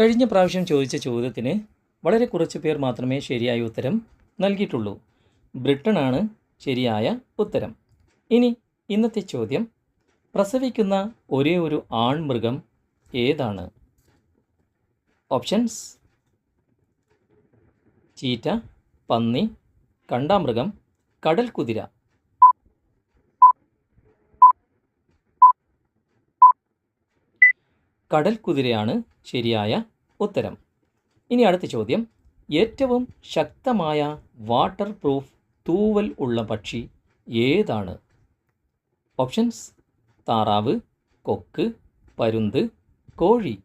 കഴിഞ്ഞ പ്രാവശ്യം ചോദിച്ച ചോദ്യത്തിന് വളരെ കുറച്ച് പേർ മാത്രമേ ശരിയായ ഉത്തരം നൽകിയിട്ടുള്ളൂ. ബ്രിട്ടനാണ് ശരിയായ ഉത്തരം. ഇനി ഇന്നത്തെ ചോദ്യം. പ്രസവിക്കുന്ന ഒരേ ഒരു ആൺമൃഗം ഏതാണ്? ഓപ്ഷൻസ്. ചീറ്റ പന്നി കണ്ടാമൃഗം കടൽ കുതിര കടൽ കുതിരയാണ് ശരിയായ ഉത്തരം. ഇനി അടുത്ത ചോദ്യം. ഏറ്റവും ശക്തമായ വാട്ടർ പ്രൂഫ് തൂവൽ ഉള്ള പക്ഷി ഏതാണ്? ഓപ്ഷൻസ് താറാവ് കൊക്ക് പരുന്ത് കോഴി.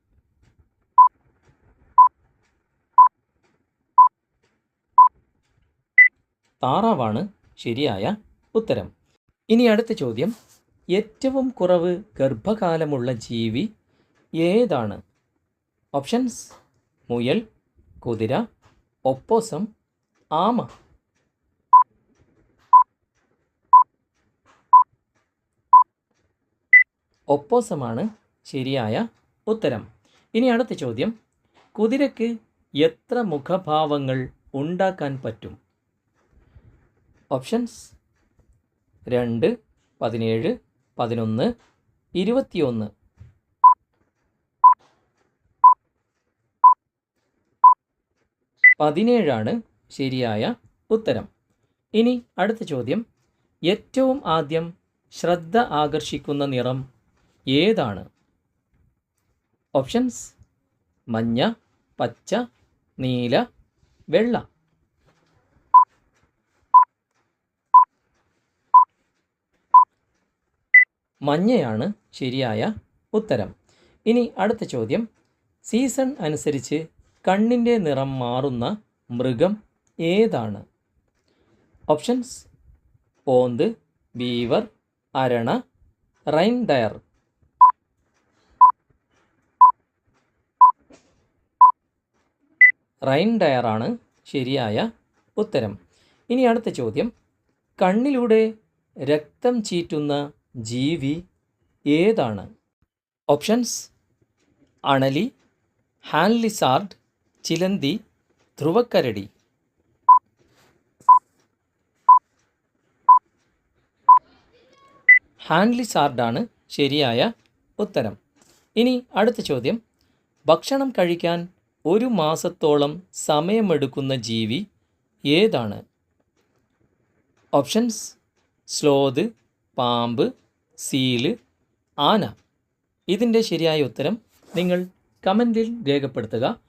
താറാവാണ് ശരിയായ ഉത്തരം. ഇനി അടുത്ത ചോദ്യം. ഏറ്റവും കുറവ് ഗർഭകാലമുള്ള ജീവി ഏതാണ്? ഓപ്ഷൻസ്. മുയൽ കുതിര ഒപ്പോസം ആമ. ഒപ്പോസമാണ് ശരിയായ ഉത്തരം. ഇനി അടുത്ത ചോദ്യം. കുതിരയ്ക്ക് എത്ര മുഖഭാവങ്ങൾ ഉണ്ടാക്കാൻ പറ്റും? ഓപ്ഷൻസ്. രണ്ട് പതിനേഴ് പതിനൊന്ന് ഇരുപത്തിയൊന്ന്. പതിനേഴാണ് ശരിയായ ഉത്തരം. ഇനി അടുത്ത ചോദ്യം. ഏറ്റവും ആദ്യം ശ്രദ്ധ ആകർഷിക്കുന്ന നിറം ഏതാണ്? ഓപ്ഷൻസ്. മഞ്ഞ പച്ച നീല വെള്ള. മഞ്ഞയാണ് ശരിയായ ഉത്തരം. ഇനി അടുത്ത ചോദ്യം. സീസൺ അനുസരിച്ച് കണ്ണിന്റെ നിറം മാറുന്ന മൃഗം ഏതാണ്? ഓപ്ഷൻസ് പോന്ത് ബീവർ അരണ റൈൻ ഡയർ. റൈൻ ഡയറാണ് ശരിയായ ഉത്തരം. ഇനി അടുത്ത ചോദ്യം. കണ്ണിലൂടെ രക്തം ചീറ്റുന്ന ജീവി ഏതാണ്? ഓപ്ഷൻസ് അണലി ഹാൻലിസാർഡ് ചിലന്തി ധ്രുവക്കരടി. ഹാൻലിസാർഡാണ് ശരിയായ ഉത്തരം. ഇനി അടുത്ത ചോദ്യം. ഭക്ഷണം കഴിക്കാൻ ഒരു മാസത്തോളം സമയമെടുക്കുന്ന ജീവി ഏതാണ്? ഓപ്ഷൻസ്. സ്ലോത് പാമ്പ് സീൽ ആന. ഇതിന്റെ ശരിയായ ഉത്തരം നിങ്ങൾ കമന്റിൽ രേഖപ്പെടുത്തുക.